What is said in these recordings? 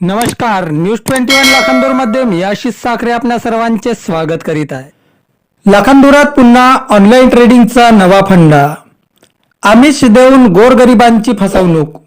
नमस्कार news twenty one लाखांदूरमध्ये मी आशिष साखरे आपल्या सर्वांचे स्वागत करीत आहे. लाखांदुरात पुन्हा ऑनलाईन ट्रेडिंगचा नवा फंडा. आमिष देऊन गोरगरिबांची फसवणूक.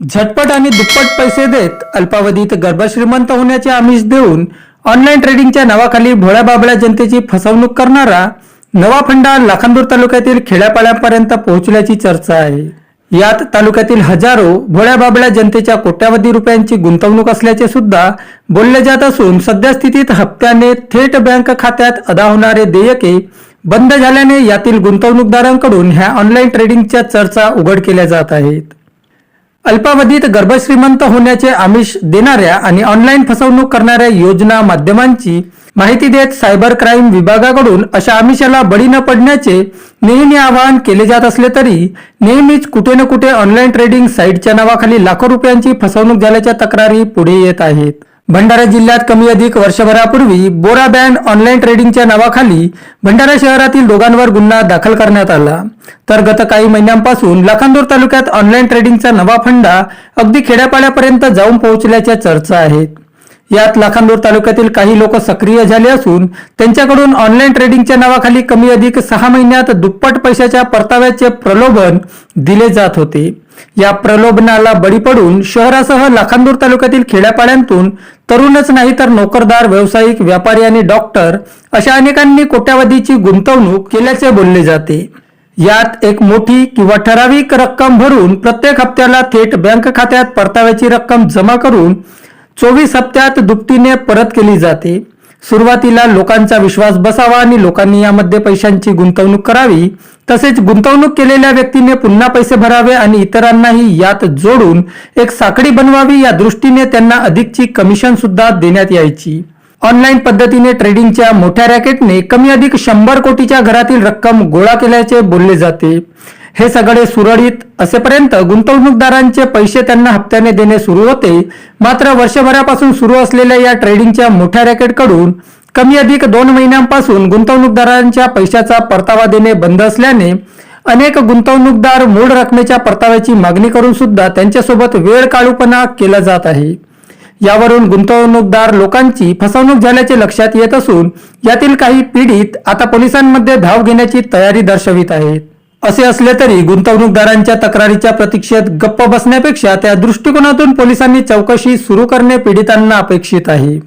झटपट आणि दुप्पट पैसे देत अल्पावधीत गर्भश्रीमंत होण्याचे आमिष देऊन ऑनलाईन ट्रेडिंगच्या नावाखाली भोळ्या बाबळ्या जनतेची फसवणूक करणारा नवा फंडा लाखांदूर तालुक्यातील खेड्यापाड्यापर्यंत पोहोचल्याची चर्चा आहे. यात तालुक्यातील हजारो भोळ्या बाबळ्या जनतेच्या कोट्यावधी रुपयांची गुंतवणूक असल्याचे सुद्धा बोलले जात असून सध्या स्थितीत हप्त्याने थेट बँक खात्यात अदा होणारे देयके बंद झाल्याने यातील गुंतवणूकदारांकडून ह्या ऑनलाईन ट्रेडिंगच्या चर्चा उघड केल्या जात आहेत. अल्पावधीत गर्भश्रीमंत होण्याचे आमिष देणाऱ्या आणि ऑनलाईन फसवणूक करणाऱ्या योजना माध्यमांची माहिती देत सायबर क्राईम विभागाकडून अशा आमिषाला बळी न पडण्याचे नेहमी आवाहन केले जात असले तरी नेहमीच कुठे न कुठे ऑनलाईन ट्रेडिंग साईटच्या नावाखाली लाखो रुपयांची फसवणूक झाल्याच्या तक्रारी पुढे येत आहेत. भंडारा जिल्ह्यात कमी अधिक वर्षभरापूर्वी बोरा बँड ऑनलाईन ट्रेडिंगच्या नावाखाली भंडारा शहरातील दोघांवर गुन्हा दाखल करण्यात आला. तर गत काही महिन्यांपासून लाखांदूर तालुक्यात ऑनलाईन ट्रेडिंगचा नवा फंडा अगदी खेड्यापाड्यापर्यंत जाऊन पोहोचल्याच्या चर्चा आहेत. यात लाखांदूर तालुक्यातील काही लोक सक्रिय झाले असून त्यांच्याकडून ऑनलाईन ट्रेडिंगच्या नावाखाली कमी अधिक सहा महिन्यात दुप्पट पैशाच्या परताव्याचे प्रलोभन दिले जात होते. या प्रलोभनाला बळी पडून शहरासह लाखांदूर तालुक्यातील खेड्यापाड्यांतून तरुणच नाही तर नोकरदार व्यावसायिक व्यापारी आणि डॉक्टर अशा अनेकांनी कोट्यावधीची गुंतवणूक केल्याचे बोलले जाते. यात एक मोठी किंवा ठराविक रक्कम भरून प्रत्येक हप्त्याला थेट बँक खात्यात परताव्याची रक्कम जमा करून चोवीस हप्त्यात दुपटीने परत केली जाते. सुरुवातीला लोकांचा विश्वास बसावा आणि लोकांनी यामध्ये पैशांची गुंतवणूक करावी. तसेच गुंतवणूक केलेल्या व्यक्तीने पुन्हा पैसे भरावे आणि इतरांनाही यात जोडून एक साखळी बनवावी या दृष्टीने त्यांना अधिकची कमिशन सुद्धा देण्यात यायची. ऑनलाईन पद्धतीने ट्रेडिंगच्या मोठ्या रॅकेटने कमी अधिक शंभर कोटीच्या घरातील रक्कम गोळा केल्याचे बोलले जाते. हे सगळे सुरळीत असेपर्यंत गुंतवणूकदारांचे पैसे त्यांना हप्त्याने देणे सुरू होते. मात्र वर्षभरापासून सुरू असलेल्या या ट्रेडिंगच्या मोठ्या रॅकेटकडून कमी अधिक दोन महिन्यांपासून गुंतवणूकदारांच्या पैशाचा परतावा देणे बंद असल्याने अनेक गुंतवणूकदार मूळ रकमेच्या परताव्याची मागणी करून सुद्धा त्यांच्यासोबत वेळ काळूपणा केला जात आहे. यावरून गुंतवणूकदार लोकांची फसवणूक झाल्याचे लक्षात येत असून यातील काही पीडित आता पोलिसांमध्ये धाव घेण्याची तयारी दर्शवित आहेत. असे असले तरी गुंतवणूकदारांच्या तक्रारीच्या प्रतीक्षेत गप्प बसण्यापेक्षा त्या दृष्टिकोनातून पोलिसांनी चौकशी सुरू करणे पीडितांना अपेक्षित आहे.